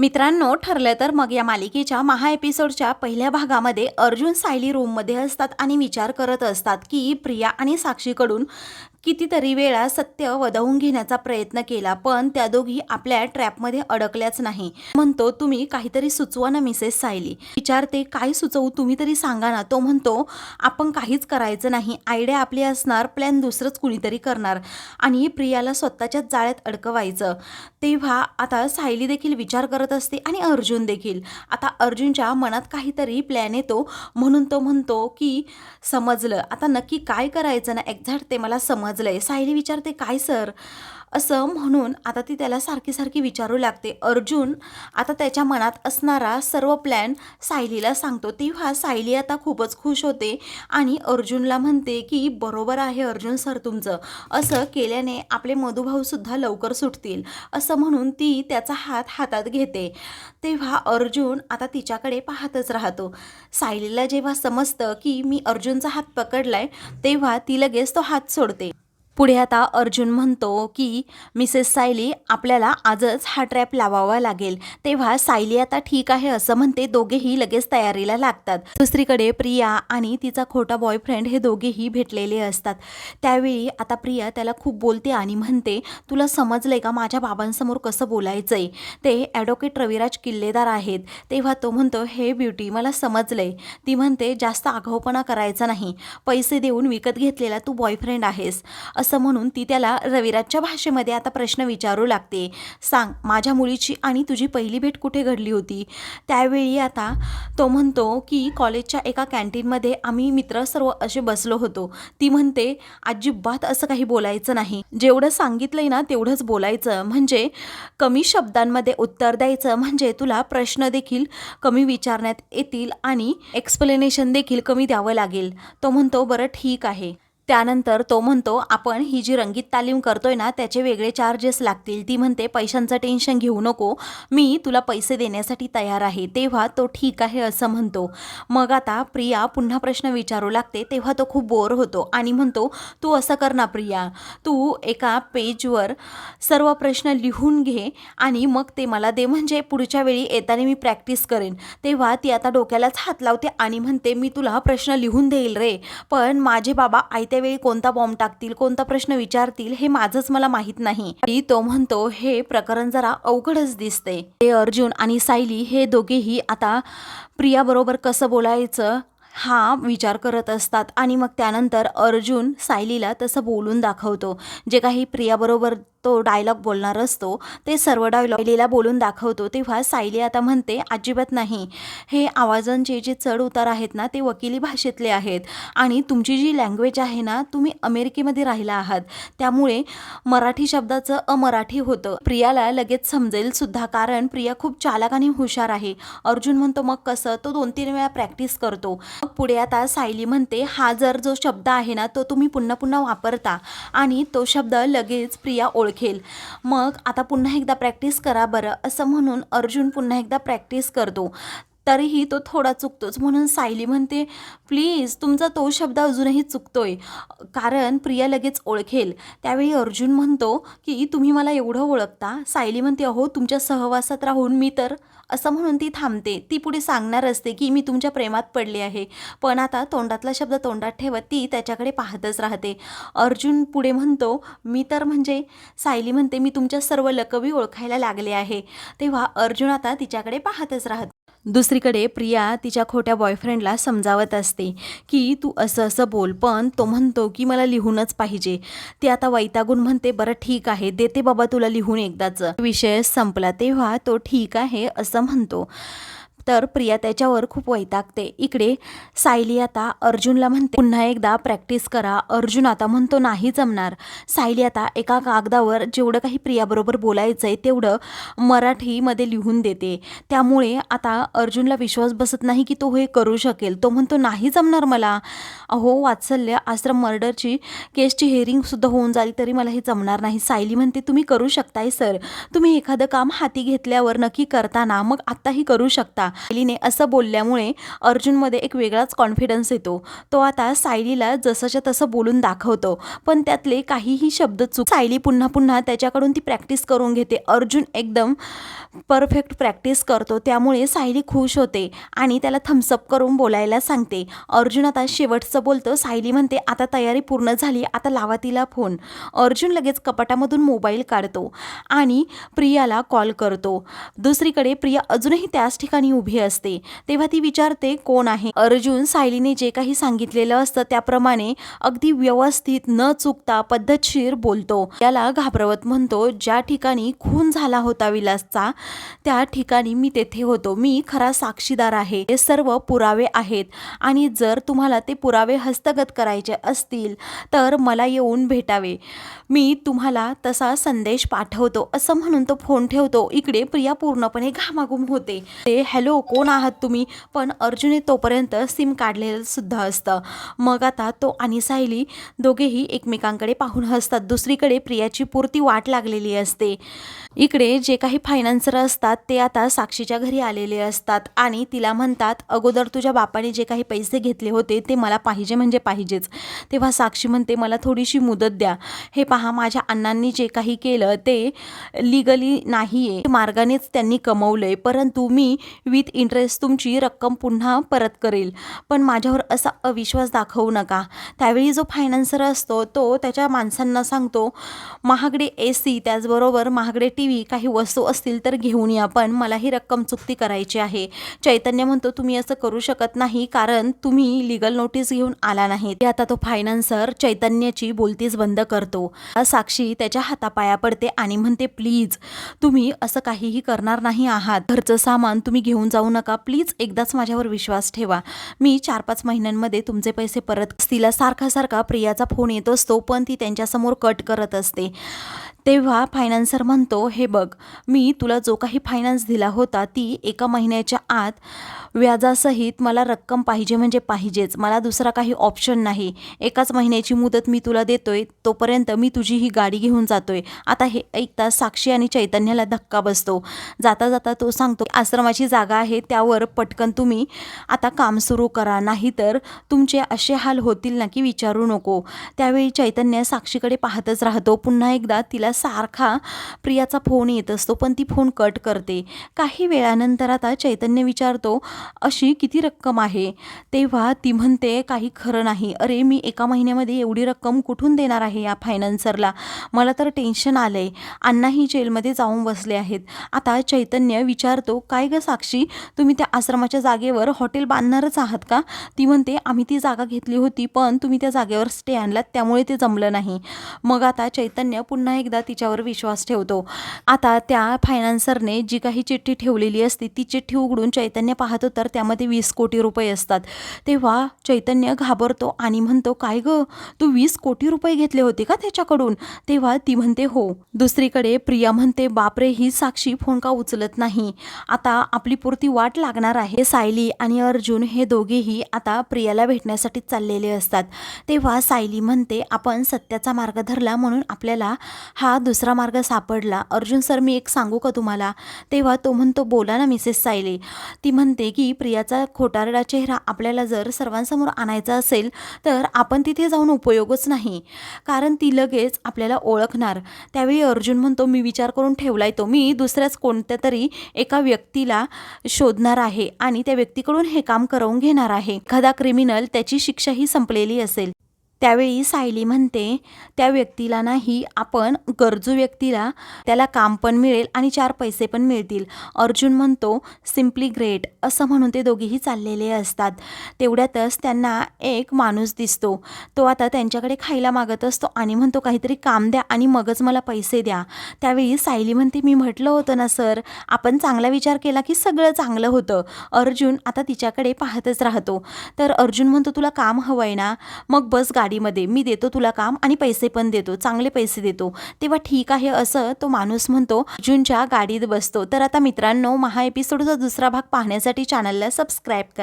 मित्रांनो ठरलं तर मग या मालिकेच्या महा एपिसोडच्या पहिल्या भागामध्ये अर्जुन सायली रूममध्ये असतात आणि विचार करत असतात की प्रिया आणि साक्षीकडून कितीतरी वेळा सत्य वदवून घेण्याचा प्रयत्न केला पण त्या दोघी आपल्या ट्रॅपमध्ये अडकल्याच नाही. म्हणतो तुम्ही काहीतरी सुचवा ना मिसेस सायली. विचारते काय सुचवू तुम्ही तरी सांगा ना. तो म्हणतो आपण काहीच करायचं नाही. आयडिया आपली असणार प्लॅन दुसरंच कुणीतरी करणार. आणि प्रियाला स्वतःच्याच जाळ्यात अडकवायचं. तेव्हा आता सायली देखील विचार करत असते आणि अर्जुन देखील. आता अर्जुनच्या मनात काहीतरी प्लॅन येतो. म्हणून तो म्हणतो की समजलं. आता नक्की काय करायचं ना? एक्झॅक्ट ते मला समज समजलंय सायली विचारते काय सर? असं म्हणून आता ती त्याला सारखी सारखी विचारू लागते. अर्जुन आता त्याच्या मनात असणारा सर्व प्लॅन सायलीला सांगतो. तेव्हा सायली आता खूपच खुश होते आणि अर्जुनला म्हणते की बरोबर आहे अर्जुन सर तुमचं. असं केल्याने आपले मधुभाऊसुद्धा लवकर सुटतील. असं म्हणून ती त्याचा हात हातात घेते. तेव्हा अर्जुन आता तिच्याकडे पाहतच राहतो. सायलीला जेव्हा समजतं की मी अर्जुनचा हात पकडलाय तेव्हा ती लगेच तो हात सोडते. पुढे आता अर्जुन म्हणतो की मिसेस सायली आपल्याला आजच हा ट्रॅप लावावा लागेल. तेव्हा सायली आता ठीक आहे असं म्हणते. दोघेही लगेच तयारीला लागतात. दुसरीकडे प्रिया आणि तिचा खोटा बॉयफ्रेंड हे दोघेही भेटलेले असतात. त्यावेळी आता प्रिया त्याला खूप बोलते आणि म्हणते तुला समजलंय का माझ्या बाबांसमोर कसं बोलायचंय? ते ॲडव्होकेट रविराज किल्लेदार आहेत. तेव्हा तो म्हणतो हे ब्युटी मला समजलंय. ती म्हणते जास्त आघावपणा करायचा नाही. पैसे देऊन विकत घेतलेला तू बॉयफ्रेंड आहेस. असं म्हणून ती त्याला रविराजच्या भाषेमध्ये आता प्रश्न विचारू लागते. सांग माझ्या मुलीची आणि तुझी पहिली भेट कुठे घडली होती? त्यावेळी आता तो म्हणतो की कॉलेजच्या एका कॅन्टीनमध्ये आम्ही मित्र सर्व असे बसलो होतो. ती म्हणते अजिबात असं काही बोलायचं नाही. जेवढं सांगितलंय ना तेवढंच बोलायचं. म्हणजे कमी शब्दांमध्ये उत्तर द्यायचं. म्हणजे तुला प्रश्न देखील कमी विचारण्यात येतील आणि एक्सप्लेनेशन देखील कमी द्यावं लागेल. तो म्हणतो बरं ठीक आहे. त्यानंतर तो म्हणतो आपण ही जी रंगीत तालीम करतोय ना त्याचे वेगळे चार्जेस लागतील. ती म्हणते पैशांचं टेन्शन घेऊ नको. मी तुला पैसे देण्यासाठी तयार आहे. तेव्हा तो ठीक आहे असं म्हणतो. मग आता प्रिया पुन्हा प्रश्न विचारू लागते तेव्हा तो खूप बोर होतो आणि म्हणतो तू असं कर ना प्रिया. तू एका पेजवर सर्व प्रश्न लिहून घे आणि मग ते मला दे. म्हणजे पुढच्या वेळी येताना मी प्रॅक्टिस करेन. तेव्हा ती आता डोक्यालाच हात लावते आणि म्हणते मी तुला प्रश्न लिहून देईल रे. पण माझे बाबा आयत्या वेळी कोणता बॉम्ब टाकतील कोणता प्रश्न विचारतील हे माझंच मला माहीत नाही. तो म्हणतो हे प्रकरण जरा अवघडच दिसते. हे अर्जुन आणि सायली हे दोघेही आता प्रियाबरोबर कसं बोलायचं हा विचार करत असतात. आणि मग त्यानंतर अर्जुन सायलीला तसं बोलून दाखवतो. जे काही प्रियाबरोबर तो डायलॉग बोलणार असतो. ते सर्व डायलॉग सायलीला बोलून दाखवतो. तेव्हा सायली आता म्हणते अजिबात नाही. हे आवाजांचे जे चढ उतार आहेत ना ते वकिली भाषेतले आहेत. आणि तुमची जी लँग्वेज आहे ना तुम्ही अमेरिकेमध्ये राहिला आहात. त्यामुळे मराठी शब्दाचं अमराठी होतं. प्रियाला लगेच समजेल सुद्धा. कारण प्रिया खूप चालाक आणि हुशार आहे. अर्जुन म्हणतो मग कसं? तो दोन तीन वेळा प्रॅक्टिस करतो. मग पुढे आता सायली म्हणते हा जर जो शब्द आहे ना तो तुम्ही पुन्हा पुन्हा वापरता. आणि तो शब्द लगेच प्रिया ओळख ओळखेल. मग आता पुन्हा एकदा प्रॅक्टिस करा बरं असं म्हणून अर्जुन पुन्हा एकदा प्रॅक्टिस करतो. तरीही तो थोडा चुकतोच. म्हणून सायली म्हणते प्लीज तुमचा तो शब्द अजूनही चुकतोय. कारण प्रिया लगेच ओळखेल. त्यावेळी अर्जुन म्हणतो की तुम्ही मला एवढं ओळखता? सायली म्हणते अहो तुमच्या सहवासात राहून मी तर असं म्हणून ती थांबते. ती पुढे सांगणार असते की मी तुमच्या प्रेमात पडले आहे. पण आता तोंडातला शब्द तोंडात ठेवत ती त्याच्याकडे पाहतच राहते. अर्जुन पुढे म्हणतो मी तर म्हणजे सायली म्हणते मी तुमच्या सर्व लकबी ओळखायला लागले आहे. तेव्हा अर्जुन आता तिच्याकडे पाहतच राहत. दुसरीकडे प्रिया तिच्या खोट्या बॉयफ्रेंडला समजावत असते की तू असं असं बोल पण तो म्हणतो की मला लिहूनच पाहिजे. ती आता वैतागून म्हणते बरं ठीक आहे देते बाबा तुला लिहून एकदाच. विषय संपला तेव्हा तो ठीक आहे असं म्हणतो. तर प्रिया त्याच्यावर खूप वैतागते. इकडे सायली आता अर्जुनला म्हणते पुन्हा एकदा प्रॅक्टिस करा. अर्जुन आता म्हणतो नाही जमणार. सायली आता एका कागदावर जेवढं काही प्रियाबरोबर बोलायचं आहे तेवढं मराठीमध्ये लिहून देते. त्यामुळे आता अर्जुनला विश्वास बसत नाही की तो हे करू शकेल. तो म्हणतो नाही जमणार मला. अहो वात्सल्य आश्रम मर्डरची केसची हेअरिंगसुद्धा होऊन झाली तरी मला हे जमणार नाही. सायली म्हणते तुम्ही करू शकताय सर. तुम्ही एखादं काम हाती घेतल्यावर नक्की करताना मग आत्ताही करू शकता. सायलीने असं बोलल्यामुळे अर्जुनमध्ये एक वेगळाच कॉन्फिडन्स येतो. तो आता सायलीला जसंच्या तसं बोलून दाखवतो. पण त्यातले काहीही शब्द चूक सायली पुन्हा पुन्हा त्याच्याकडून ती प्रॅक्टिस करून घेते. अर्जुन एकदम परफेक्ट प्रॅक्टिस करतो. त्यामुळे सायली खुश होते आणि त्याला थम्सअप करून बोलायला सांगते. अर्जुन आता शेवटचं बोलतं. सायली म्हणते आता तयारी पूर्ण झाली. आता लावा तिला फोन अर्जुन लगेच कपाटामधून मोबाईल काढतो आणि प्रियाला कॉल करतो. दुसरीकडे प्रिया अजूनही त्याच ठिकाणी उभी असते. तेव्हा ती विचारते कोण आहे? अर्जुन सायलीने जे काही सांगितलेलं असतं त्याप्रमाणे अगदी व्यवस्थित न चुकता पद्धतशीर बोलतो. त्याला घाबरवत म्हणतो ज्या ठिकाणी खून झाला होता विलासचा त्या ठिकाणी मी तेथे होतो. मी खरा साक्षीदार आहे. हे सर्व पुरावे आहेत. आणि जर तुम्हाला ते पुरावे हस्तगत करायचे असतील तर मला येऊन भेटावे. मी तुम्हाला तसा संदेश पाठवतो. असं म्हणून तो फोन ठेवतो. इकडे प्रिया पूर्णपणे घामाघूम होते. ते हॅलो कोण आहात तुम्ही? पण अर्जुने तोपर्यंत सिम काढलेलं सुद्धा असतं. मग आता तो आणि सायली दोघेही एकमेकांकडे पाहून हसतात. दुसरीकडे प्रियाची पुरती वाट लागलेली असते. इकडे जे काही फायनान्सर असतात ते आता साक्षीच्या घरी आलेले असतात आणि तिला म्हणतात अगोदर तुझ्या बापाने जे काही पैसे घेतले होते ते मला पाहिजे म्हणजे पाहिजेच. तेव्हा साक्षी म्हणते मला थोडीशी मुदत द्या. हे पहा माझ्या अण्णांनी जे काही केलं ते लिगली नाही आहे मार्गानेच त्यांनी कमवलं आहे परंतु मी विथ इंटरेस्ट तुमची रक्कम पुन्हा परत करेल. पण माझ्यावर असा अविश्वास दाखवू नका. त्यावेळी जो फायनान्सर असतो तो त्याच्या माणसांना सांगतो महागडे ए सी त्याचबरोबर महागडे टी व्ही काही वस्तू असतील तर घेऊन या पण मला ही रक्कम चुकती करायची आहे. चैतन्य म्हणतो तुम्ही असं करू शकत नाही कारण तुम्ही लिगल नोटीस घेऊन आला नाही. ते आता तो फायनान्सर चैतन्याची बोलतीच बंद करतो. साक्षी त्याच्या हातापाया पडते आणि म्हणते प्लीज तुम्ही असं काहीही करणार नाही आहात. घरचं सामान तुम्ही घेऊन जाऊ नका. प्लीज एकदाच माझ्यावर विश्वास ठेवा. मी चार पाच महिन्यांमध्ये तुमचे पैसे परत तिला सारखा सारखा प्रियाचा फोन येत असतो पण ती त्यांच्यासमोर कट करत असते. तेव्हा फायनान्सर म्हणतो हे बघ मी तुला जो काही फायनान्स दिला होता ती एका महिन्याच्या आत व्याजासहित मला रक्कम पाहिजे म्हणजे पाहिजेच. मला दुसरा काही ऑप्शन नाही. एकाच महिन्याची मुदत मी तुला देतोय तोपर्यंत मी तुझी ही गाडी घेऊन जातोय. आता हे ऐकता साक्षी आणि चैतन्याला धक्का बसतो. जाता जाता तो सांगतो आश्रमाची जागा आहे त्यावर पटकन तुम्ही आता काम सुरू करा. नाहीतर तुमचे असे हाल होतील ना की विचारू नको. त्यावेळी चैतन्य साक्षीकडे पाहतच राहतो. पुन्हा एकदा तिला सारखा प्रियाचा फोन येत असतो पण ती फोन कट करते. काही वेळानंतर आता चैतन्य विचारतो अशी किती रक्कम आहे? तेव्हा ती म्हणते काही खरं नाही. अरे मी एका महिन्यामध्ये एवढी रक्कम कुठून देणार आहे या फायनान्सरला? मला तर टेन्शन आलं आहे अण्णाही जेलमध्ये जाऊन बसले आहेत. आता चैतन्य विचारतो काय गं साक्षी? तुम्ही त्या आश्रमाच्या जागेवर हॉटेल बांधणारच आहात का? ती म्हणते आम्ही ती जागा घेतली होती पण तुम्ही त्या जागेवर स्टे आणलात त्यामुळे ते जमलं नाही. मग आता चैतन्य पुन्हा एकदा तिच्यावर विश्वास ठेवतो. आता त्या फायनान्सरने जी काही चिठ्ठी ठेवलेली असते ती चिठ्ठी उघडून चैतन्य पाहतो तर त्यामध्ये वीस कोटी रुपये असतात. तेव्हा चैतन्य घाबरतो आणि म्हणतो काय गं? तू वीस कोटी रुपये घेतले होते का त्याच्याकडून? तेव्हा ती म्हणते हो. दुसरीकडे प्रिया म्हणते बापरे ही साक्षी फोन का उचलत नाही. आता आपली पुरती वाट लागणार आहे. सायली आणि अर्जुन हे दोघेही आता प्रियाला भेटण्यासाठी चाललेले असतात. तेव्हा सायली म्हणते आपण सत्याचा मार्ग धरला म्हणून आपल्याला हा हा दुसरा मार्ग सापडला. अर्जुन सर मी एक सांगू का तुम्हाला? तेव्हा तो म्हणतो बोला ना मिसेस सायली. ती म्हणते की प्रियाचा खोटारडा चेहरा आपल्याला जर सर्वांसमोर आणायचा असेल तर आपण तिथे जाऊन उपयोगच नाही. कारण ती लगेच आपल्याला ओळखणार. त्यावेळी अर्जुन म्हणतो मी विचार करून ठेवलाय तो. मी दुसऱ्याच कोणत्या तरी एका व्यक्तीला शोधणार आहे आणि त्या व्यक्तीकडून हे काम करवून घेणार आहे. एखादा क्रिमिनल त्याची शिक्षाही संपलेली असेल. त्यावेळी सायली म्हणते त्या व्यक्तीला नाही आपण गरजू व्यक्तीला त्याला काम पण मिळेल आणि चार पैसे पण मिळतील. अर्जुन म्हणतो सिम्पली ग्रेट असं म्हणून ते दोघेही चाललेले असतात. तेवढ्यातच त्यांना एक माणूस दिसतो. तो आता त्यांच्याकडे खायला मागत असतो आणि म्हणतो काहीतरी काम द्या आणि मगच मला पैसे द्या. त्यावेळी सायली म्हणते मी म्हटलं होतं ना सर आपण चांगला विचार केला की सगळं चांगलं होतं. अर्जुन आता तिच्याकडे पाहतच राहतो. तर अर्जुन म्हणतो तुला काम हवं आहे ना मग बस गाडीमध्ये मी देतो तुला काम आणि पैसे पण देतो चांगले पैसे देतो. तेव्हा ठीक आहे असं तो माणूस म्हणतो अर्जुनच्या गाडीत बसतो. तर आता मित्रांनो महा एपिसोडचा दुसरा भाग पाहण्यासाठी चॅनलला सबस्क्राईब करा.